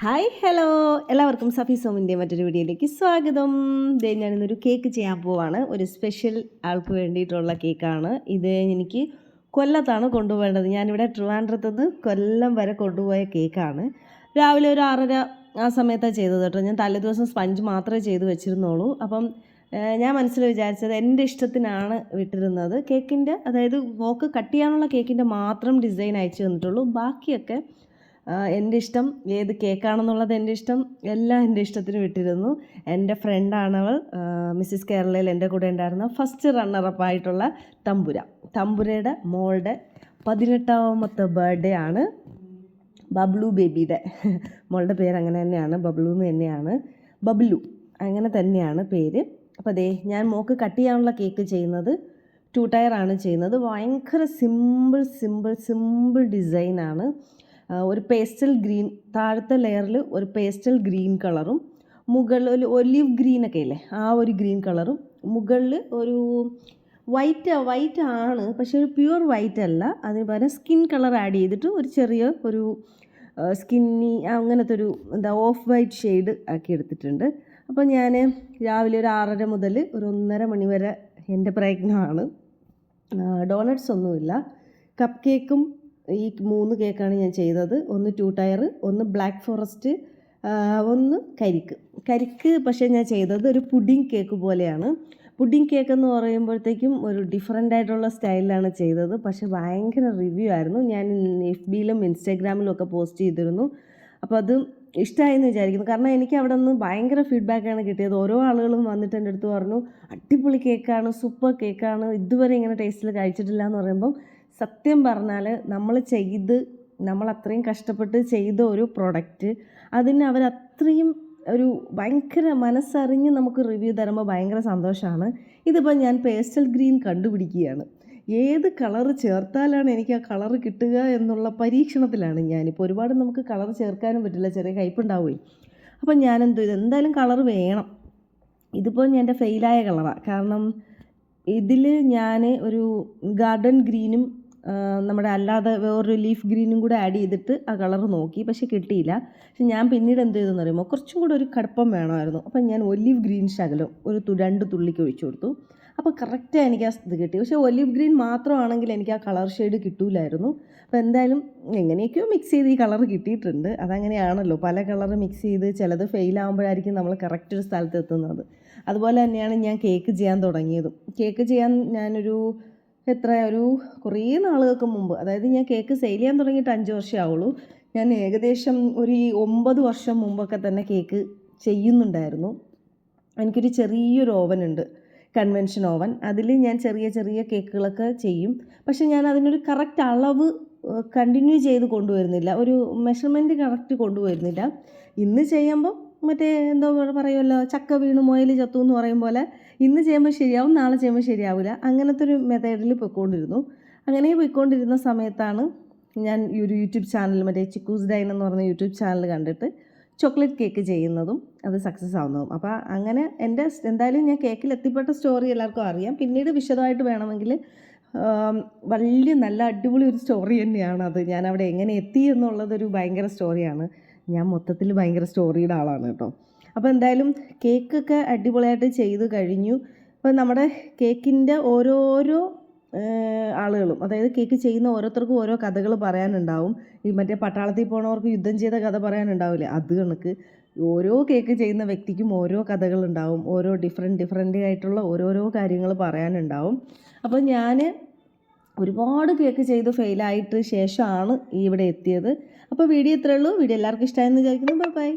Hi hello എല്ലാവർക്കും സഫി സോമിന്റെ മറ്റൊരു വീഡിയോയിലേക്ക് സ്വാഗതം. ദേ ഞാനിന്നൊരു കേക്ക് ചെയ്യാൻ പോവാണ്. ഒരു സ്പെഷ്യൽ ആൾക്ക് വേണ്ടിയിട്ടുള്ള കേക്കാണ് ഇത് എനിക്ക് കൊല്ലത്താണ് കൊണ്ടുപോകേണ്ടത്. ഞാനിവിടെ ട്രിവാൻഡ്രത്ത് നിന്ന് കൊല്ലം വരെ കൊണ്ടുപോയ കേക്കാണ് രാവിലെ ഒരു ആറര ആ സമയത്താണ് ചെയ്തത് കേട്ടോ. ഞാൻ തലേ ദിവസം സ്പഞ്ച് മാത്രമേ ചെയ്ത് വെച്ചിരുന്നുള്ളൂ. അപ്പം ഞാൻ മനസ്സിൽ വിചാരിച്ചത് എന്റെ ഇഷ്ടത്തിനാണ് വിട്ടിരുന്നത്. കേക്കിന്റെ അതായത് വോക്ക് കട്ട് ചെയ്യാനുള്ള കേക്കിന്റെ മാത്രം ഡിസൈൻ അയച്ചു തന്നിട്ടുള്ളൂ. ബാക്കിയൊക്കെ എന്റെ ഇഷ്ടം ഏത് കേക്കാണെന്നുള്ളത് എന്റെ ഇഷ്ടം എല്ലാം എന്റെ ഇഷ്ടത്തിന് വിട്ടിരുന്നു. എന്റെ ഫ്രണ്ടാണവൾ മിസ്സിസ് കേരളയിൽ എന്റെ കൂടെ ഉണ്ടായിരുന്ന ഫസ്റ്റ് റണ്ണറപ്പ് ആയിട്ടുള്ള തമ്പുര. തമ്പുരയുടെ മോളുടെ പതിനെട്ടാമത്തെ ബർത്ത്ഡേ ആണ് ബബ്ലു ബേബിയുടെ. മോളുടെ പേര് അങ്ങനെ തന്നെയാണ് ബബ്ലു എന്ന് തന്നെയാണ്. ബബ്ലു അങ്ങനെ തന്നെയാണ് പേര്. അപ്പോൾ ദേ ഞാൻ മോക്ക് കട്ട് ചെയ്യാനുള്ള കേക്ക് ചെയ്യുന്നത് ടു ടയറാണ് ചെയ്യുന്നത്. ഭയങ്കര സിമ്പിൾ സിമ്പിൾ സിമ്പിൾ ഡിസൈനാണ് ഒരു പേസ്റ്റൽ ഗ്രീൻ താഴത്തെ ലെയറിൽ ഒരു പേസ്റ്റൽ ഗ്രീൻ കളറും മുകളിൽ ഒലിവ് ഗ്രീനൊക്കെ ഇല്ലേ ആ ഒരു ഗ്രീൻ കളറും മുകളിൽ ഒരു വൈറ്റ് വൈറ്റ് ആണ് പക്ഷേ ഒരു പ്യുവർ വൈറ്റ് അല്ല അതിന് പകരം സ്കിൻ കളർ ആഡ് ചെയ്തിട്ട് ഒരു ചെറിയ ഒരു സ്കിന്നി അങ്ങനത്തെ ഒരു എന്താ ഓഫ് വൈറ്റ് ഷെയ്ഡ് ആക്കി എടുത്തിട്ടുണ്ട്. അപ്പോൾ ഞാൻ രാവിലെ ഒരു ആറര മുതൽ ഒരു ഒന്നര മണി വരെ എന്റെ പ്രയത്നമാണ്. ഡോണറ്റ്സ് ഒന്നുമില്ല. കപ്പ് കേക്കും ഈ മൂന്ന് കേക്കാണ് ഞാൻ ചെയ്തത്. ഒന്ന് ടു ടയർ ഒന്ന് ബ്ലാക്ക് ഫോറസ്റ്റ് ഒന്ന് കരിക്ക്. കരിക്ക് പക്ഷേ ഞാൻ ചെയ്തത് ഒരു പുഡിംഗ് കേക്ക് പോലെയാണ്. പുഡിംഗ് കേക്ക് എന്ന് പറയുമ്പോഴത്തേക്കും ഒരു ഡിഫറെന്റ് ആയിട്ടുള്ള സ്റ്റൈലിലാണ് ചെയ്തത്. പക്ഷേ ഭയങ്കര റിവ്യൂ ആയിരുന്നു. ഞാൻ എഫ് ബിയിലും ഇൻസ്റ്റാഗ്രാമിലും ഒക്കെ പോസ്റ്റ് ചെയ്തിരുന്നു. അപ്പോൾ അത് ഇഷ്ടമായെന്ന് വിചാരിക്കുന്നു. കാരണം എനിക്ക് അവിടെ നിന്ന് ഭയങ്കര ഫീഡ്ബാക്കാണ് കിട്ടിയത്. ഓരോ ആളുകളും വന്നിട്ട് എന്റെ അടുത്ത് പറഞ്ഞു അടിപൊളി കേക്കാണ് സൂപ്പർ കേക്കാണ്. ഇതുവരെ ഇങ്ങനെ ടേസ്റ്റിൽ കഴിച്ചിട്ടില്ല എന്ന് പറയുമ്പം സത്യം പറഞ്ഞാൽ നമ്മൾ ചെയ്ത് നമ്മൾ അത്രയും കഷ്ടപ്പെട്ട് ചെയ്ത ഒരു പ്രൊഡക്റ്റ് അതിന് അവരത്രയും ഒരു ഭയങ്കര മനസ്സറിഞ്ഞ് നമുക്ക് റിവ്യൂ തരുമ്പോൾ ഭയങ്കര സന്തോഷമാണ് ഇതിപ്പോൾ ഞാൻ പേസ്റ്റൽ ഗ്രീൻ കണ്ടുപിടിക്കുകയാണ്. ഏത് കളർ ചേർത്താലാണ് എനിക്ക് ആ കളർ കിട്ടുക എന്നുള്ള പരീക്ഷണത്തിലാണ് ഞാനിപ്പോൾ ഒരുപാട് നമുക്ക് കളർ ചേർക്കാനും പറ്റില്ല ചെറിയ കയ്പുണ്ടാവുകയും അപ്പം ഞാനെന്തു ഇത് എന്തായാലും കളർ വേണം. ഇതിപ്പോൾ എന്റെ ഫെയിലായ കളറാണ് കാരണം ഇതിൽ ഞാൻ ഒരു ഗാർഡൻ ഗ്രീനും നമ്മുടെ അല്ലാതെ വേറൊരു ലീഫ് ഗ്രീനും കൂടെ ആഡ് ചെയ്തിട്ട് ആ കളർ നോക്കി. പക്ഷേ കിട്ടിയില്ല. പക്ഷെ ഞാൻ പിന്നീട് എന്ത് ചെയ്തെന്ന് അറിയുമ്പോൾ കുറച്ചും കൂടെ ഒരു കടുപ്പം വേണമായിരുന്നു. അപ്പം ഞാൻ ഒലിവ് ഗ്രീൻ ശകലം ഒരു രണ്ട് തുള്ളിക്ക് ഒഴിച്ചു കൊടുത്തു. അപ്പോൾ കറക്റ്റ് എനിക്ക് ആ ഇത് കിട്ടി. പക്ഷേ ഒലിവ് ഗ്രീൻ മാത്രമാണെങ്കിൽ എനിക്ക് ആ കളർ ഷെയ്ഡ് കിട്ടൂലായിരുന്നു. അപ്പോൾ എന്തായാലും എങ്ങനെയൊക്കെയോ മിക്സ് ചെയ്ത് ഈ കളർ കിട്ടിയിട്ടുണ്ട്. അതങ്ങനെയാണല്ലോ. പല കളർ മിക്സ് ചെയ്ത് ചിലത് ഫെയിൽ ആകുമ്പോഴായിരിക്കും നമ്മൾ കറക്റ്റ് ഒരു സ്ഥലത്ത് എത്തുന്നത്. അതുപോലെ തന്നെയാണ് ഞാൻ കേക്ക് ചെയ്യാൻ തുടങ്ങിയതും. കേക്ക് ചെയ്യാൻ ഞാനൊരു എത്ര? ഒരു കുറേ നാളുകൾക്ക് മുമ്പ്. അതായത് ഞാൻ കേക്ക് സെയിൽ ചെയ്യാൻ തുടങ്ങിയിട്ട് അഞ്ച് വർഷമേ ആവുള്ളൂ. ഞാൻ ഏകദേശം ഒരു ഒമ്പത് വർഷം മുമ്പൊക്കെ തന്നെ കേക്ക് ചെയ്യുന്നുണ്ടായിരുന്നു. എനിക്കൊരു ചെറിയൊരു ഓവൻ ഉണ്ട്. കൺവെൻഷൻ ഓവൻ അതിൽ ഞാൻ ചെറിയ ചെറിയ കേക്കുകളൊക്കെ ചെയ്യും. പക്ഷെ ഞാൻ അതിനൊരു കറക്റ്റ് അളവ് കണ്ടിന്യൂ ചെയ്ത് കൊണ്ടുവരുന്നില്ല. ഒരു മെഷർമെന്റ് കറക്റ്റ് കൊണ്ടുവരുന്നില്ല. ഇന്ന് ചെയ്യുമ്പോൾ മറ്റേ എന്തോ പറയുമല്ലോ ചക്ക വീണ് മുയൽ ചത്തു എന്ന് പറയും പോലെ ഇന്ന് ചെയ്യുമ്പോൾ ശരിയാവും നാളെ ചെയ്യുമ്പോൾ ശരിയാവില്ല അങ്ങനത്തെ ഒരു മെത്തേഡിൽ പോയിക്കൊണ്ടിരുന്നു. അങ്ങനെ പോയിക്കൊണ്ടിരുന്ന സമയത്താണ് ഞാൻ ഈ ഒരു യൂട്യൂബ് ചാനൽ മറ്റേ ചിക്കൂസ് ഡൈൻ എന്ന് പറഞ്ഞ യൂട്യൂബ് ചാനൽ കണ്ടിട്ട് ചോക്ലേറ്റ് കേക്ക് ചെയ്യുന്നതും അത് സക്സസ് ആവുന്നതും. അപ്പോൾ അങ്ങനെ എന്റെ എന്തായാലും ഞാൻ കേക്കിൽ എത്തിപ്പെട്ട സ്റ്റോറി എല്ലാവർക്കും അറിയാം. പിന്നീട് വിശദമായിട്ട് വേണമെങ്കിൽ വലിയ നല്ല അടിപൊളി ഒരു സ്റ്റോറി തന്നെയാണ് അത്. ഞാൻ അവിടെ എങ്ങനെ എത്തി എന്നുള്ളതൊരു ഭയങ്കര സ്റ്റോറിയാണ് ഞാൻ മൊത്തത്തിൽ ഭയങ്കര സ്റ്റോറിയുടെ ആളാണ് കേട്ടോ. അപ്പോൾ എന്തായാലും കേക്കൊക്കെ അടിപൊളിയായിട്ട് ചെയ്ത് കഴിഞ്ഞു. അപ്പോൾ നമ്മുടെ കേക്കിന്റെ ഓരോരോ ആളുകളും അതായത് കേക്ക് ചെയ്യുന്ന ഓരോരുത്തർക്കും ഓരോ കഥകൾ പറയാനുണ്ടാവും. ഈ മറ്റേ പട്ടാളത്തിൽ പോണവർക്ക് യുദ്ധം ചെയ്ത കഥ പറയാനുണ്ടാവില്ലേ? അത് കണക്ക്. ഓരോ കേക്ക് ചെയ്യുന്ന വ്യക്തിക്കും ഓരോ കഥകളുണ്ടാവും. ഓരോ ഡിഫറെന്റ് ഡിഫറെന്റ് ആയിട്ടുള്ള ഓരോരോ കാര്യങ്ങൾ പറയാനുണ്ടാവും. അപ്പോൾ ഞാൻ ഒരുപാട് കേക്ക് ചെയ്ത് ഫെയിലായിട്ട് ശേഷമാണ് ഇവിടെ എത്തിയത്. അപ്പോൾ വീഡിയോ ഇത്രയേ ഉള്ളൂ. വീഡിയോ എല്ലാവർക്കും ഇഷ്ടമായെന്ന് വിചാരിക്കുന്നു. Bye bye